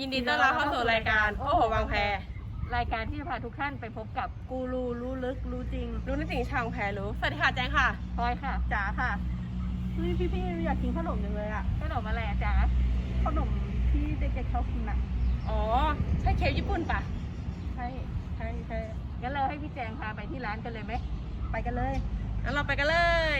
ยินดีต้อนรับเข้าสู่รายการโอ้โหวางแพรายการที่จะพาทุกท่านไปพบกับกูรูรู้ลึกรู้จริง รู้ในสิ่งชาววางแพรู้สวัสดีค่ะแจงค่ะพลอยค่ะจ๋าค่ะเฮ้ยพี่พี่ๆอยากกินขนมจังเลยอะขนมอะไรอะจ๊ะขนมที่เด็กๆชอบกินอะอ๋อใช่เคฟญี่ปุ่นปะใช่ใช่ใช่งั้นเราให้พี่แจงพาไปที่ร้านกันเลยไหมไปกันเลยงั้นเราไปกันเลย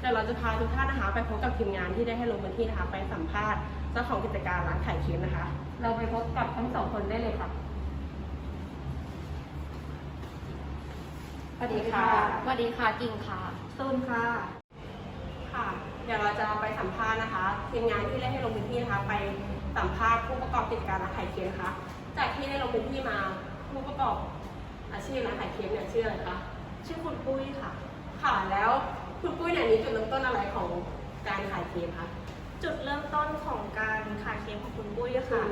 เดี๋ ยวเราจะพาทุกท่านนะคะ ไปพบกับทีมงานที่ได้ให้ลงพื้นที่นะคะไปสัมภาษณ์เจ้าของกิจการร้านขายเค้กนะคะ เราไปพบกับทั้งสองคนได้เลยค่ะ สวัสดีค่ะ สวัสดีค่ะกิ่งค่ะ ต้นค่ะ ค่ะ เดี๋ยวเราจะไปสัมภาษณ์นะคะ ทีมงานที่ได้ให้ลงพื้นที่นะคะ ไปสัมภาษณ์ผู้ประกอบกิจการร้านขายเค้กนะคะ จากที่ได้ลงพื้นที่มาผู้ประกอบอาชีพร้านขายเค้กเนี่ยชื่ออะไรคะ ชื่อคุณปุ้ยค่ะ ค่ะ แล้ว คุณปุ้ยเนี่ยมีจุดเริ่มต้นอะไรของการขายเค้กคะจุดเริ่มต้นของการขายเค้กของคุณปุ้ยก็คือ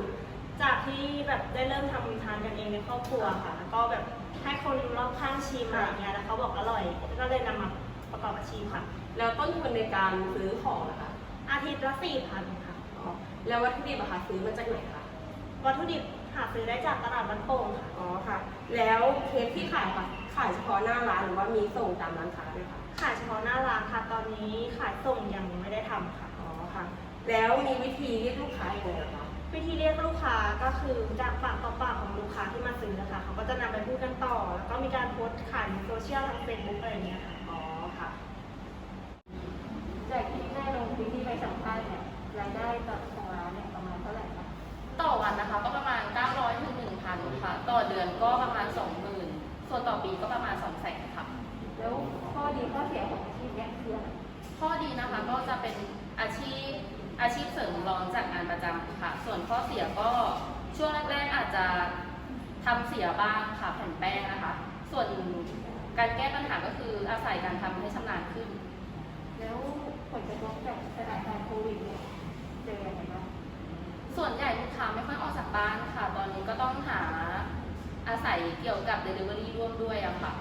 จากที่แบบได้เริ่มทำทานกันเองในครอบครัวค่ะแล้วก็แบบให้คนรอบข้างชิมอะไรเงี้ยแล้วเขาบอกอร่อยก็เลยนำมาประกอบอาชีพค่ะ แล้วต้นทุนในการซื้อของนะคะอาทิตย์ละสี่พันค่ะ อ๋อแล้ววัตถุดิบอะคะซื้อมาจากไหนคะวัตถุดิบหาซื้อได้จากตลาดบ้านโป่งค่ะ อ๋อค่ะ แล้วเค้กที่ขายค่ะขายเฉพาะหน้าร้านหรือว่ามีส่งตามร้านค้าด้วยคะ ขายเฉพาะหน้าร้านค่ะ ตอนนี้ขายส่งยังไม่ได้ทำค่ะ อ๋อค่ะ แล้วมีวิธีเรียกลูกค้าอย่างไรเหรอคะวิธีเรียกลูกค้าก็คือจากปากต่อปากของลูกค้าที่มาซื้อนะคะเขาก็จะนำไปพูดกันต่อ แล้วก็มีการโพสต์ขายในโซเชียลทางเฟซบุ๊กอะไรอย่างเงี้ยค่ะ อ๋อค่ะ จากที่ได้ลงพื้นที่ไปสัมภาษณ์เนี่ยรายได้ต่อของร้าน ข้อดีนะคะก็จะเป็นอาชีพอาชีพเสริมรองจากงานประจำค่ะ ส่วนข้อเสียก็ช่วงแรกๆอาจจะทำเสียบ้างค่ะแผ่นแป้งนะคะ ส่วนการแก้ปัญหาก็คืออาศัยการทำให้ชำนาญขึ้น แล้วผลกระทบจากสถานการณ์โควิดเนี่ยเจออะไรบ้างส่วนใหญ่ลูกค้าไม่ค่อยออกจากบ้านค่ะ ตอนนี้ก็ต้องหาอาศัยเกี่ยวกับ Delivery ร่วมด้วยอะค่ะ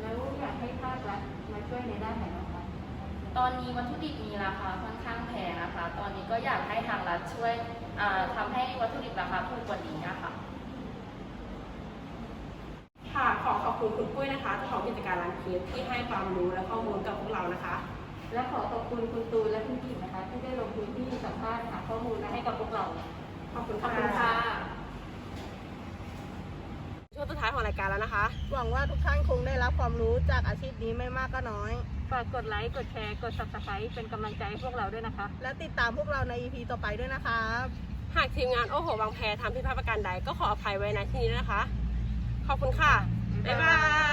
แล้วอยากให้ภาครัฐมาช่วยในด้านไหนบ้างคะ ต อนนี้วัตถุดิบมีราคาค่อนข้างแพงนะคะ ตอนนี้ก็อยากให้ทางรัฐช่วยอ่าทำให้วัตถุดิบราคาถูกกว่านี้นะคะค่ะขอขอบคุณคุณปุ้ยนะคะเจ้าของกิจการร้านเค้กที่ให้ความรู้และข้อมูลกับพวกเรานะคะ และขอขอบคุณคุณตูนและคุณกิ่งนะคะ ที่ได้ลงพื้นที่สัมภาษณ์หาข้อมูลมาให้กับพวกเรา ขอบคุณขอบคุณค่ะช่ วงสุดท้ายของรายการแล้วนะคะ หวังว่าทุกท่านคงได้รับความรู้จากอาชีพนี้ไม่มากก็น้อย ฝากกดไลค์ กดแชร์ กด subscribe เป็นกำลังใจให้พวกเราด้วยนะคะ และติดตามพวกเราใน EP ต่อไปด้วยนะครับหากทีมงานโอ้โหวางแพทำผิดพลาดประการใดก็ขออภัยไว้ในที่นี้ด้วยนะคะ ขอบคุณค่ะ บ๊ายบาย